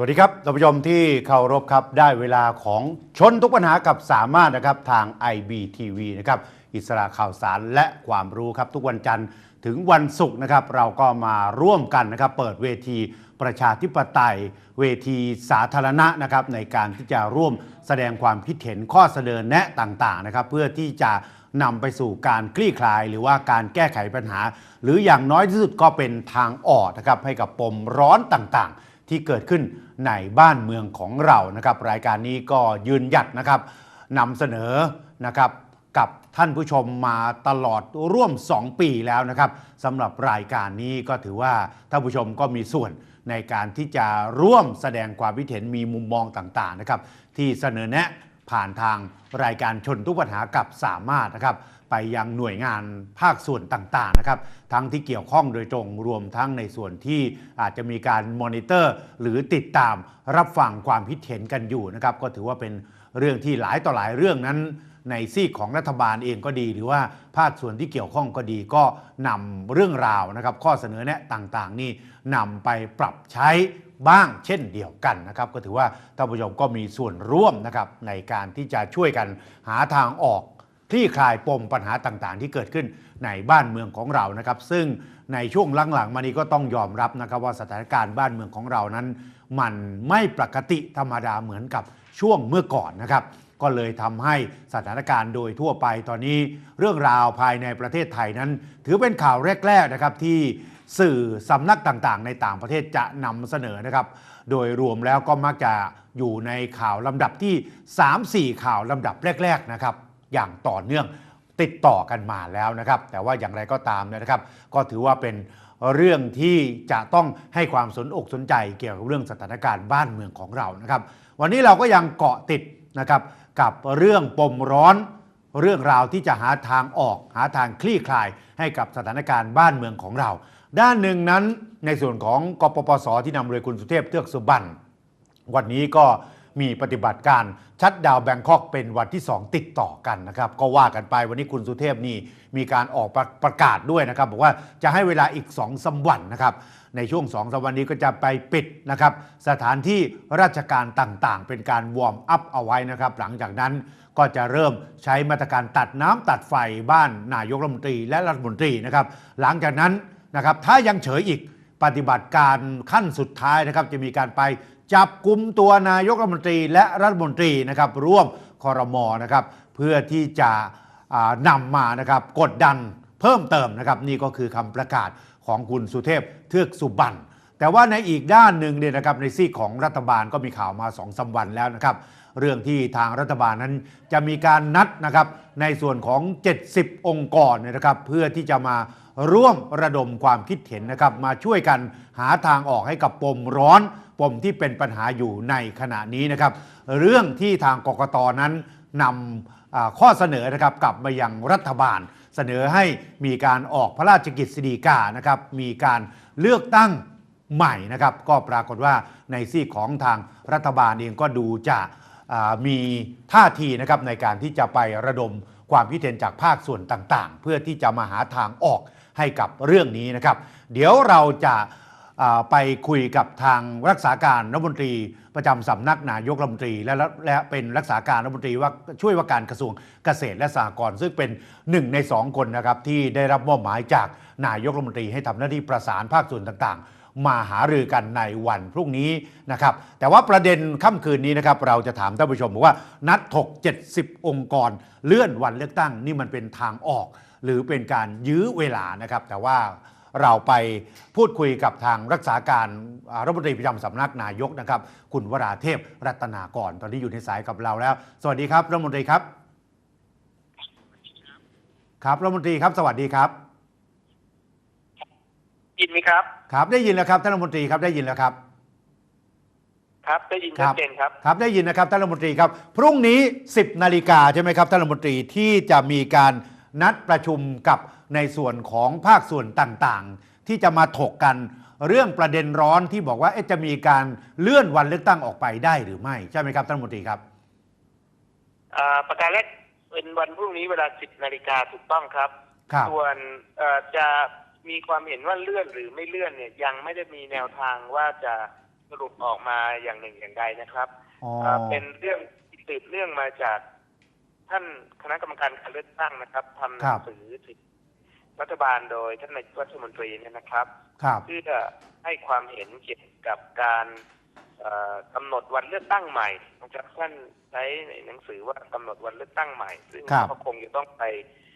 สวัสดีครับท่านผู้ชมที่เคารพครับ ได้เวลาของชนทุกปัญหากับสามารถนะครับทาง IBTV นะครับอิสระข่าวสารและความรู้ครับ ทุกวันจันทร์ถึงวันศุกร์นะครับ เราก็มาร่วมกันนะครับ เปิดเวทีประชาธิปไตย เวทีสาธารณะนะครับ ในการที่จะร่วมแสดงความคิดเห็นข้อเสนอแนะต่างๆนะครับ เพื่อที่จะนำไปสู่การคลี่คลาย หรือว่าการแก้ไขปัญหา หรืออย่างน้อยที่สุดก็เป็นทางออกนะครับให้กับปมร้อนต่างๆ ที่เกิดขึ้นในบ้านเมืองของเรานะครับ รายการนี้ก็ยืนหยัดนะครับนำเสนอนะครับกับท่านผู้ชมมาตลอดร่วม 2 ปีแล้วนะครับสำหรับรายการนี้ก็ถือว่าท่านผู้ชมก็มีส่วนในการที่จะร่วมแสดงความคิดเห็นมีมุมมองต่างๆนะครับ ที่เสนอแนะ ผ่านทางรายการชนทุกปัญหากับสามารถนะครับ ไปยังหน่วยงานภาคส่วนต่างๆนะครับ ทั้งที่เกี่ยวข้องโดยตรงรวมทั้งในส่วนที่อาจจะมีการมอนิเตอร์ หรือติดตามรับฟังความคิดเห็นกันอยู่นะครับ ก็ถือว่าเป็นเรื่องที่หลายต่อหลายเรื่องนั้นในซีกของรัฐบาลเองก็ดี หรือว่าภาคส่วนที่เกี่ยวข้องก็ดีก็นำเรื่องราวนะครับ ข้อเสนอแนะต่างๆ นี่นำไปปรับใช้ บ้างเช่นเดียวกันนะครับ ก็ถือว่าท่านผู้ชมก็มีส่วนร่วมนะครับในการที่จะช่วยกันหาทางออกคลี่คลายปมปัญหาต่างๆ ที่เกิดขึ้นในบ้านเมืองของเรานะครับ ซึ่งในช่วงหลังๆ มานี้ก็ต้องยอมรับนะครับว่าสถานการณ์บ้านเมืองของเรานั้น มันไม่ปกติธรรมดาเหมือนกับช่วงเมื่อก่อนนะครับ ก็เลยทำให้สถานการณ์โดยทั่วไปตอนนี้ เรื่องราวภายในประเทศไทยนั้น ถือเป็นข่าวแรก ๆนะครับที่ สื่อสำนักต่างๆ ในต่างประเทศจะนำเสนอนะครับ โดยรวมแล้วก็มักจะอยู่ในข่าวลำดับที่ 3-4 ข่าวลำดับแรกๆนะครับ อย่างต่อเนื่องติดต่อกันมาแล้วนะครับ แต่ว่าอย่างไรก็ตามนะครับ ก็ถือว่าเป็นเรื่องที่จะต้องให้ความสนอกสนใจเกี่ยวกับเรื่องสถานการณ์บ้านเมืองของเรานะครับ วันนี้เราก็ยังเกาะติดนะครับกับเรื่องปมร้อน เรื่องราวที่จะหาทางออก หาทางคลี่คลายให้กับสถานการณ์บ้านเมืองของเรา ด้านหนึ่งนั้นในส่วนของกปปสที่นำโดยคุณสุเทพเทือกสุบรรณวันนี้ก็มีปฏิบัติการชัดดาวแบงคอกเป็นวันที่ 2 ติดต่อกันนะครับ ก็ว่ากันไปวันนี้คุณสุเทพนี่มีการออกประประกาศด้วยนะครับ บอกว่าจะให้เวลาอีก2องสามวันนะครับ ในช่วง2องสามวันนี้ก็จะไปปิดนะครับ สถานที่ราชการต่างๆ เป็นการวอร์มอัพเอาไว้นะครับ หลังจากนั้น ก็จะเริ่มใช้มาตรการตัดน้ำตัดไฟบ้านนายกรัฐมนตรีและรัฐมนตรีนะครับ หลังจากนั้นนะครับถ้ายังเฉยอีกปฏิบัติการขั้นสุดท้ายนะครับ จะมีการไปจับกลุ่มตัวนายกรัฐมนตรีและรัฐมนตรีนะครับร่วมคอรมอนะครับ เพื่อที่จะอ่านำมานะครับกดดันเพิ่มเติมนะครับ นี่ก็คือคำประกาศของคุณสุเทพเทือกสุบรรณแต่ว่าในอีกด้านหนึ่งเนี่ยนะครับในซีกของรัฐบาลก็มีข่าวมาสองสาวันแล้วนะครับ เรื่องที่ทางรัฐบาลนั้นจะมีการนัดนะครับในส่วนของ 70 องค์กรนนะครับ เพื่อที่จะมาร่วมระดมความคิดเห็นนะครับ มาช่วยกันหาทางออกให้กับปมร้อนปมที่เป็นปัญหาอยู่ในขณะนี้นะครับ เรื่องที่ทางกกตนั้นนำข้อเสนอนะครับกลับมายังรัฐบาล เสนอให้มีการออกพระราชกิจสีดีกานะครับ มีการเลือกตั้งใหม่นะครับ ก็ปรากฏว่าในซีกของทางรัฐบาลเองก็ดูจะ มีท่าทีนะครับในการที่จะไประดมความคิดเห็นจากภาคส่วนต่างๆ เพื่อที่จะมาหาทางออกให้กับเรื่องนี้นะครับ เดี๋ยวเราจะไปคุยกับทางรักษาการรัฐมนตรีประจำสำนักนายกรัฐมนตรี และและเป็นรักษาการรัฐมนตรีว่าช่วยว่าการกระทรวงเกษตรและสหกรณ์ซึ่งเป็นหนึ่งในสองคนนะครับที่ได้รับมอบหมายจากนายกรัฐมนตรีให้ทำหน้าที่ประสานภาคส่วนต่างๆ มาหารือกันในวันพรุ่งนี้นะครับ แต่ว่าประเด็นค่ำคืนนี้นะครับ เราจะถามท่านผู้ชมบอกว่านัดถก 70 องค์กร เลื่อนวันเลือกตั้งนี่มันเป็นทางออก หรือเป็นการยื้อเวลานะครับ แต่ว่าเราไปพูดคุยกับทางรักษาการรัฐมนตรีประจำสำนักนายกนะครับ คุณวราเทพรัตนากร ตอนนี้อยู่ในสายกับเราแล้ว สวัสดีครับรัฐมนตรีครับ ครับรัฐมนตรีครับ สวัสดีครับ ยินไหมครับ ครับได้ยินแล้วครับท่านรัฐมนตรีครับได้ยินแล้วครับ ครับได้ยินครัชัดบเจนครับครับได้ยินนะครับท่านรัฐมนตรีครับ พรุ่งนี้ 10นาฬิกาใช่ไหมครับท่านรัฐมนตรีที่จะมีการนัดประชุมกับในส่วนของภาคส่วนต่างๆ ที่จะมาถกกันเรื่องประเด็นร้อนที่บอกว่าเอ๊ะจะมีการเลื่อนวันเลือกตั้งออกไปได้หรือไม่ใช่ไหมครับท่านรัฐมนตรีครับอ่าประการแรกเป็นวันพรุ่งนี้เวลา 10นาฬิกาถูกต้องครับครับส่วนเอ่อจะ มีความเห็นว่าเลื่อนหรือไม่เลื่อนเนี่ยยังไม่ได้มีแนวทางว่าจะสรุปออกมาอย่างหนึ่งอย่างใดนะครับอ๋อเอ่อเป็นเรื่องที่สืบเนื่องมาจาก ท่านคณะกรรมการการเลือกตั้งนะครับทำหนังสือถึงรัฐบาลโดยท่านนายกรัฐมนตรีเนี่ยนะครับครับเพื่อให้ความเห็นเกี่ยวกับการเอ่อกำหนดวันเลือกตั้งใหม่นะครับท่านใช้ในหนังสือว่ากำหนดวันเลือกตั้งใหม่ ซึ่งครับก็คงจะต้องไปเอ่อ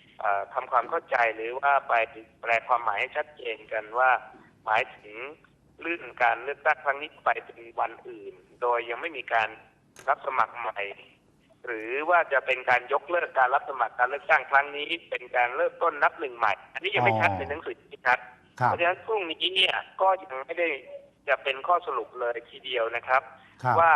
ทำความเข้าใจหรือว่าไปแปลความหมายให้ชัดเจนกันว่า หมายถึงเลื่อนการเลือกตั้งครั้งนี้ไปเป็นวันอื่น โดยยังไม่มีการรับสมัครใหม่ หรือว่าจะเป็นการยกเลิกการรับสมัครการเลือกตั้งครั้งนี้ เป็นการเริ่มต้นนับหนึ่งใหม่ อันนี้ยังไม่ชัดในหนังสือที่ชัดครับเพราะฉะนั้นพรุ่งนี้เนี่ยก็ยังไม่ได้จะเป็นข้อสรุปเลยทีเดียวนะครับครับว่า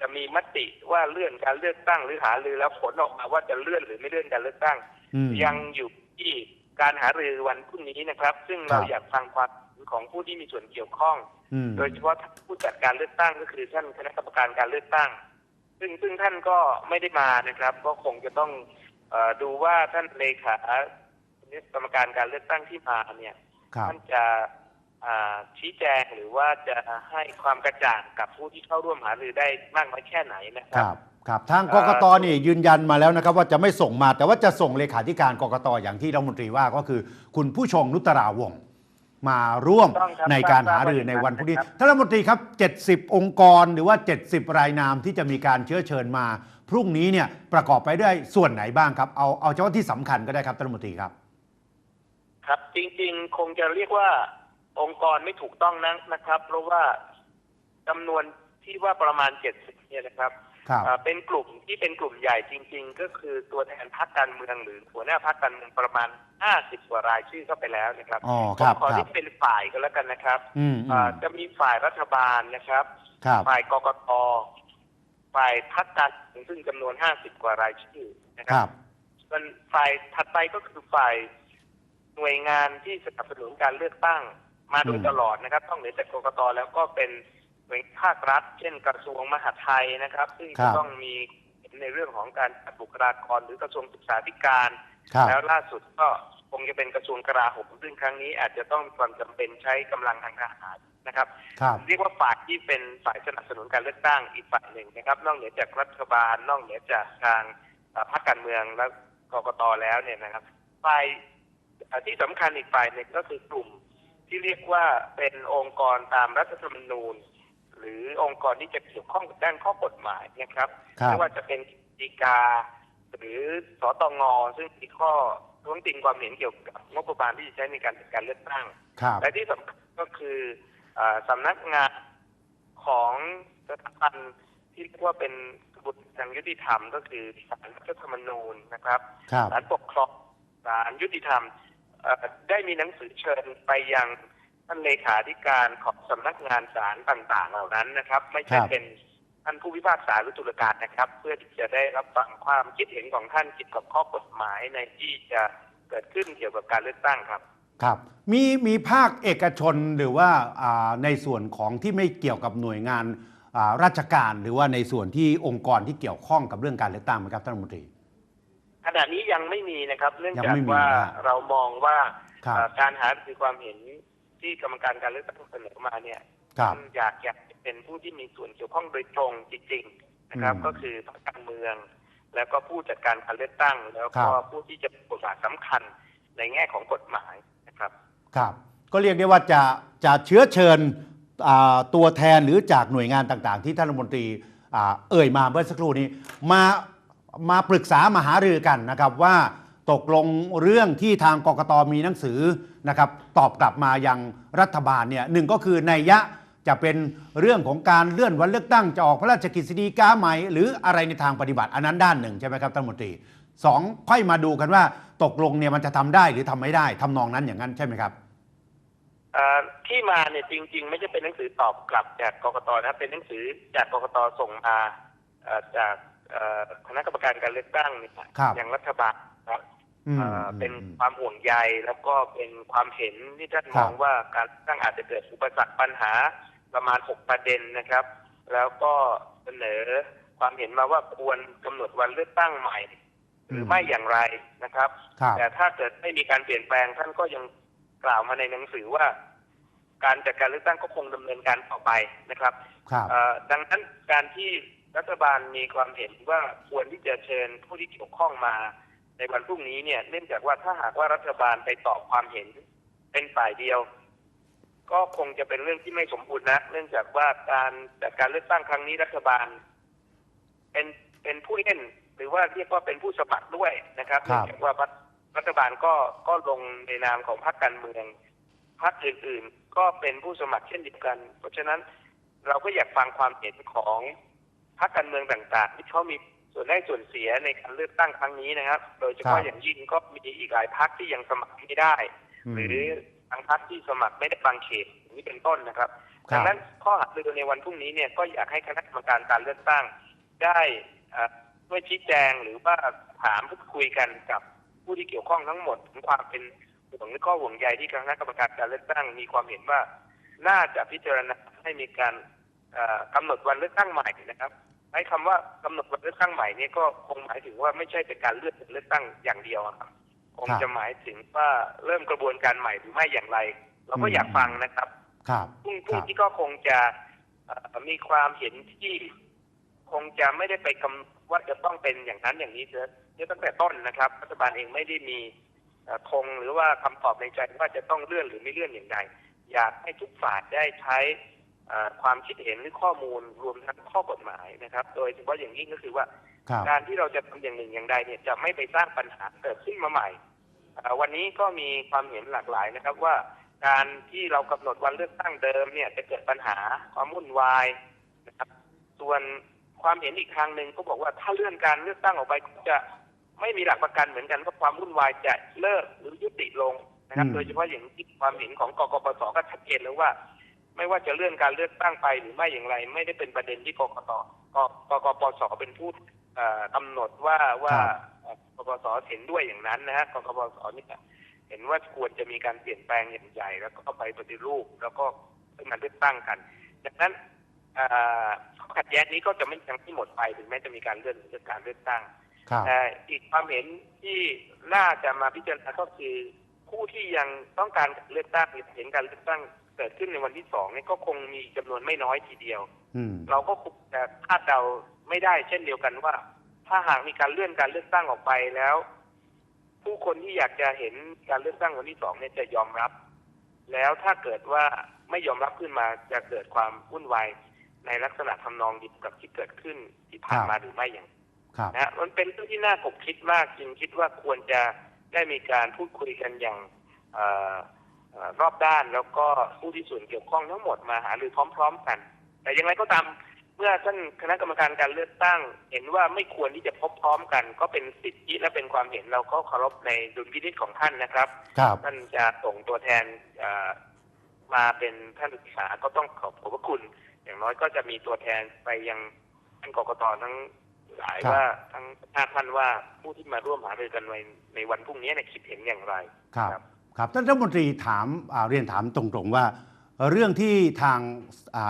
จะมีมติว่าเลื่อนการเลือกตั้งหรือหารือแล้วผลออกมาว่าจะเลื่อนหรือไม่เลื่อนการเลือกตั้งอืมยังอยู่ที่การหารือวันพรุ่งนี้นะครับ ซึ่งครัเราบอยากฟังความเห็นของผู้ที่มีส่วนเกี่ยวข้องอืมโดยเฉพาะท่านผู้จัดการเลือกตั้งก็คือท่านคณะกรรมการการเลือกตั้ง ซึ่งซึ่งท่านก็ไม่ได้มานะครับ ก็คงจะต้องเออดูว่าท่านเลขากรรมการการเลือกตั้งที่มาเนี่ยครับท่านจะอ่า ชี้แจงหรือว่าจะให้ความกระจ่างกับผู้ที่เข้าร่วมหารือได้มากน้อยแค่ไหนนะคครับรับ ครับทางกกตนี่ยืนยันมาแล้วนะครับ ว่าจะไม่ส่งมาแต่ว่าจะส่งเลขาธิการกกตอย่างที่รัฐมนตรีว่าก็คือ คุณผู้ชงนุตตราวงศ์มาร่วมต้องครับในการหารือในวันพรุ่งนี้ท่านรัฐมนตรีครับ 70 องค์กรหรือว่า 70 รายนามที่จะมีการเชื้อเชิญมา พรุ่งนี้เนี่ยประกอบไปด้วยส่วนไหนบ้างครับเอาเอาเฉพาะที่สำคัญก็ได้ครับท่านรัฐมนตรีครับ ครับจริง ๆ คงจะเรียกว่า องค์กรไม่ถูกต้องนักนะครับ เพราะว่าจำนวนที่ว่าประมาณ70เนี่ยนะครับครับอ่าเป็นกลุ่มที่เป็นกลุ่มใหญ่จริง ๆ ก็คือตัวแทนพรรคการเมืองหรือหัวหน้าพรรคการเมืองประมาณ 50 กว่ารายชื่อเข้าไปแล้วนะครับอ๋อผครัมบขอครัที่บเป็นฝ่ายก็แล้วกันนะครับอืมอือ่ามจะมีฝ่ายรัฐบาลนะครับครับ ฝ่ายกกตฝ่ายพรรคการเมืองซึ่งจำนวน 50 กว่ารายชื่อนะคครับรับส่วนฝ่ายถัดไปก็คือฝ่ายหน่วยงานที่สนับสนุนการเลือกตั้ง มาโดยอืมตลอดนะครับ ต้องเหนือจากกกตแล้วก็เป็นหน่วยภาครัฐ เช่นกระทรวงมหาดไทยนะครับ ซึ่งครัจะบต้องมีในเรื่องของการจัดบุคลากรหรือกระทรวงศึกษาธิการครับแล้วล่าสุดก็คงจะเป็นกระทรวงกลาโหมซึ่งครั้งนี้อาจจะต้องมีความจำเป็นใช้กำลังทางทหารนะครับครับ เรียกว่าฝ่ายที่เป็นฝ่ายสนับสนุนการเลือกตั้งอีกฝ่ายหนึ่งนะครับ นอกเหนือจากรัฐบาล นอกเหนือจากทางเอ่อพรรคการเมืองและกกตแล้วเนี่ยนะครับฝ่ายเอ่อที่สำคัญอีกฝ่ายหนึ่งก็คือกลุ่ม ที่เรียกว่าเป็นองค์กรตามรัฐธรรมนูญ หรือองค์กรที่จะเกี่ยวข้องกับด้านข้อกฎหมายนะครับครับไม่ว่าจะเป็นดีกา หรือสตงซึ่งมีข้อท้วงติงความเห็นเกี่ยวกับงบประมาณที่จะใช้ในการจัดการเลือกตั้งครับและที่สำคัญก็คืออาสำนักงานของสถาบันที่เรียกว่าเป็นกระบวนการยุติธรรม ก็คือศาลรัฐธรรมนูญนะครับครับศาลปกครองศาลยุติธรรมเอ่อ ได้มีหนังสือเชิญไปยังท่านเลขาธิการของสำนักงานศาลต่างๆ เหล่านั้นนะครับ ไม่ใช่ครับเป็นท่านผู้พิพากษาหรือตุลาการนะครับ เพื่อที่จะได้รับฟังความคิดเห็นของท่านเกี่ยวกับข้อกฎหมายในที่จะเกิดขึ้นเกี่ยวกับการเลือกตั้งครับ ครับ มีมีภาคเอกชนหรือว่าอ่าในส่วนของที่ไม่เกี่ยวกับหน่วยงานอ่าราชการ หรือว่าในส่วนที่องค์กรที่เกี่ยวข้องกับเรื่องการเลือกตั้งไหมครับท่านรัฐมนตรี ขณะนี้ยังไม่มีนะครับ เนื่องยังจากไม่มีว่านะฮะ เรามองว่าครับ เอ่อการหาคือความเห็นที่กรรมการการเลือกตั้งเสนอมาเนี่ยครับท่านอยากอยากเป็นผู้ที่มีส่วนเกี่ยวข้องโดยตรงจริงๆนะครับ อืมก็คือพรรคการเมือง แล้วก็ผู้จัดการการเลือกตั้ง แล้วครัก็บผู้ที่จะเป็นบทบาทสำคัญในแง่ของกฎหมายนะครับ ครับ ก็เรียกได้ว่าจะจะเชื้อเชิญอ่าตัวแทนหรือจากหน่วยงานต่างๆ ที่ท่านรัฐมนตรีอ่าเอ่ยมาเมื่อสักครู่นี้ มา มาปรึกษามาหารือกันนะครับว่าตกลงเรื่องที่ทางกกตมีหนังสือนะครับตอบกลับมายังรัฐบาลเนี่ยหนึ่งก็คือในยะจะเป็นเรื่องของการเลื่อนวันเลือกตั้งจะออกพระราชกฤษฎีกาใหม่หรืออะไรในทางปฏิบัติอันนั้นด้านหนึ่งใช่ไหมครับท่านมนตรีสองค่อยมาดูกันว่าตกลงเนี่ยมันจะทำได้หรือทำไม่ได้ทำนองนั้นอย่างนั้นใช่ไหมครับที่มาเนี่ยจริง ๆ ไม่ใช่เป็นหนังสือตอบกลับจากกกตนะครับเป็นหนังสือจากกกตส่งมาจาก คณะกรรมการการเลือกตั้งเนี่ยครับอย่างรัฐบาลครับอืมเอ่อเป็นอืมความห่วงใยแล้วก็เป็นความเห็นที่ท่านครัมบองว่าการเลือกตั้งอาจจะเกิดอุปสรรคปัญหาประมาณหกประเด็นนะครับ แล้วก็เสนอความเห็นมาว่าควรกำหนดวันเลือกตั้งใหม่ หรือไม่อย่างไรนะครับ ครับ แต่ถ้าเกิดไม่มีการเปลี่ยนแปลงท่านก็ยังกล่าวมาในหนังสือว่า การจัดการเลือกตั้งก็คงดำเนินการต่อไปนะครับครับ เอ่อดังนั้นการที่ รัฐบาลมีความเห็นว่าควรที่จะเชิญผู้ที่เกี่ยวข้องมา ในวันพรุ่งนี้เนี่ยเนื่องจากว่าถ้าหากว่ารัฐบาลไปตอบความเห็นเป็นฝ่ายเดียว ก็คงจะเป็นเรื่องที่ไม่สมบูรณ์นะเนื่องจากว่าการจัดการเลือกตั้งครั้งนี้รัฐบาล เป็นเป็นผู้เล่นหรือว่าเรียกว่าเป็นผู้สมัครด้วยนะครับครับเนื่องจากว่ารัฐบาลก็ก็ลงในนามของพรรคการเมืองพรรคอื่น ๆ ก็เป็นผู้สมัครเช่นเดียวกัน เพราะฉะนั้นเราก็อยากฟังความเห็นของ พรรคการเมืองต่างๆ ที่เขามีส่วนได้ส่วนเสียในการเลือกตั้งครั้งนี้นะครับ โดยเฉครัพาะบอย่างยิ่งก็มีอีกหลายพรรคที่ยังสมัครไม่ได้มหรือบางพรรคที่สมัครไม่ได้บางเขตอย่างนี้เป็นต้นนะครับครับดังนั้นข้อหารือในวันพรุ่งนี้เนี่ยก็อยากให้คณะกรรมการการเลือกตั้งได้เอ่อช่วยชี้แจงหรือว่าถามพูดคุยกันกับผู้ที่เกี่ยวข้องทั้งหมดถึงความเป็นห่วงและก็ห่วงใยที่คณะกรรมการการเลือกตั้ง มีความเห็นว่าน่าจะพิจารณาให้มีการเอ่อกำหนดวันเลือกตั้งใหม่นะครับ ใช้คำว่ากำหนดวันเลือกตั้งใหม่เนี่ยก็คงหมายถึงว่าไม่ใช่เป็นการเลือกเลือกตั้งอย่างเดียวอะครับคงครับจะหมายถึงว่าเริ่มกระบวนการใหม่หรือไม่อย่างไร เราก็อืมอยากฟังนะครับครับพรุ่งครับนี้ก็คงจะเอ่อมีความเห็นที่ คงจะไม่ได้ไปกำว่าจะต้องเป็นอย่างนั้นอย่างนี้เสียเสียตั้งแต่ต้นนะครับรัฐบาลเองไม่ได้มีเอ่อธงหรือว่าคำตอบในใจว่าจะต้องเลื่อนหรือไม่เลื่อนอย่างไรอยากให้ทุกฝ่ายได้ใช้เอ่อ ความคิดเห็นหรือข้อมูลรวมทั้งข้อกฎหมายนะครับ โดยเฉพาะอย่างยิ่งก็คือว่าครับการที่เราจะทำอย่างหนึ่งอย่างใดเนี่ยจะไม่ไปสร้างปัญหาเกิดขึ้นมาใหม่เอ่อวันนี้ก็มีความเห็นหลากหลายนะครับว่า การที่เรากำหนดวันเลือกตั้งเดิมเนี่ยจะเกิดปัญหาความวุ่นวายนะครับส่วนความเห็นอีกทางหนึ่งก็บอกว่าถ้าเลื่อนการเลือกตั้งออกไปก็จะไม่มีหลักประกันเหมือนกันว่าความวุ่นวายจะเลิกหรือยุติลงนะครับอืมโดยเฉพาะอย่างที่ความเห็นของกกปสก็ชัดเจนแล้วว่า ไม่ว่าจะเลื่อนการเลือกตั้งไปหรือไม่อย่างไร ไม่ได้เป็นประเด็นที่กกตกกปสเป็นผู้เอ่อกำหนดว่าว่าครับเอ่อกกปสเห็นด้วยอย่างนั้นนะฮะกกปสนี่เห็นว่าควรจะมีการเปลี่ยนแปลงอย่างใหญ่ แล้วก็ไปปฏิรูป แล้วก็เป็นการเลือกตั้งกันดังนั้นเอ่อข้อขัดแย้งนี้ก็จะไม่ยังไม่หมดไปถึงแม้จะมีการเลื่อนเลือกการเลือกตั้งครับแต่อีกความเห็นที่น่าจะมาพิจารณาก็คือผู้ที่ยังต้องการเลือกตั้งหรือเห็นการเลือกตั้ง เกิดขึ้นในวันที่สองเนี่ยก็คงมีจำนวนไม่น้อยทีเดียวอืมเราก็คงจะคาดเดาไม่ได้ เช่นเดียวกันว่า ถ้าหากมีการเลื่อนการเลือกตั้งออกไปแล้ว ผู้คนที่อยากจะเห็นการเลือกตั้งวันที่สองเนี่ยจะยอมรับ แล้วถ้าเกิดว่าไม่ยอมรับขึ้นมาจะเกิดความวุ่นวายในลักษณะทำนองเดียวกับที่เกิดขึ้นที่ผ่านมาหรือไม่อย่างครับนะฮะมันเป็นเรื่องที่น่าขบคิดมากจึงคิดว่าควรจะได้มีการพูดคุยกันอย่างเอ่อเอ่อ รอบด้านแล้วก็ผู้ที่ส่วนเกี่ยวข้องทั้งหมดมาหารือพร้อม ๆ กัน แต่อย่างไรก็ตามเมื่อท่านคณะกรรมการการเลือกตั้ง เห็นว่าไม่ควรที่จะพบพร้อมกัน ก็เป็นสิทธิและเป็นความเห็นเราก็เคารพในดุลพินิจของท่านนะครับครับท่านจะส่งตัวแทนเอ่อมาเป็นท่านศึกษาก็ต้องขอบขอบพระคุณ อย่างน้อยก็จะมีตัวแทนไปยังท่านกกตทั้งหลายครับว่าทั้งห้าท่านว่าผู้ที่มาร่วมหารือกันในในวันพรุ่งนี้เนี่ยคิดเห็นอย่างไรครับ ครับท่านรัฐมนตรีถามเรียนถามตรงๆว่า เรื่องที่ทาง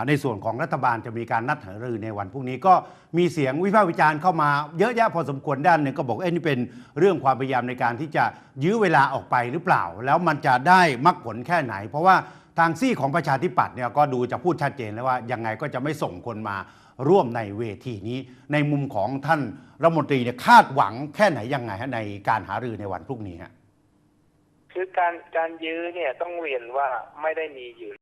ในส่วนของรัฐบาลจะมีการนัดหารือในวันพรุ่งนี้ก็มีเสียงวิพากษ์วิจารณ์เข้ามาเยอะแยะพอสมควรด้านหนึ่งก็บอกเอ้นี่เป็นเรื่องความพยายามในการที่จะยื้อเวลาออกไปหรือเปล่า แล้วมันจะได้มรรคผลแค่ไหน เพราะว่าทางซี่ของประชาธิปัตย์เนี่ยก็ดูจะพูดชัดเจนแล้วว่ายังไงก็จะไม่ส่งคนมาร่วมในเวทีนี้ ในมุมของท่านรัฐมนตรีเนี่ยคาดหวังแค่ไหนยังไงในการหารือในวันพรุ่งนี้ฮะ คือการการยื้อเนี่ยต้องเรียนว่าไม่ได้มีอยู่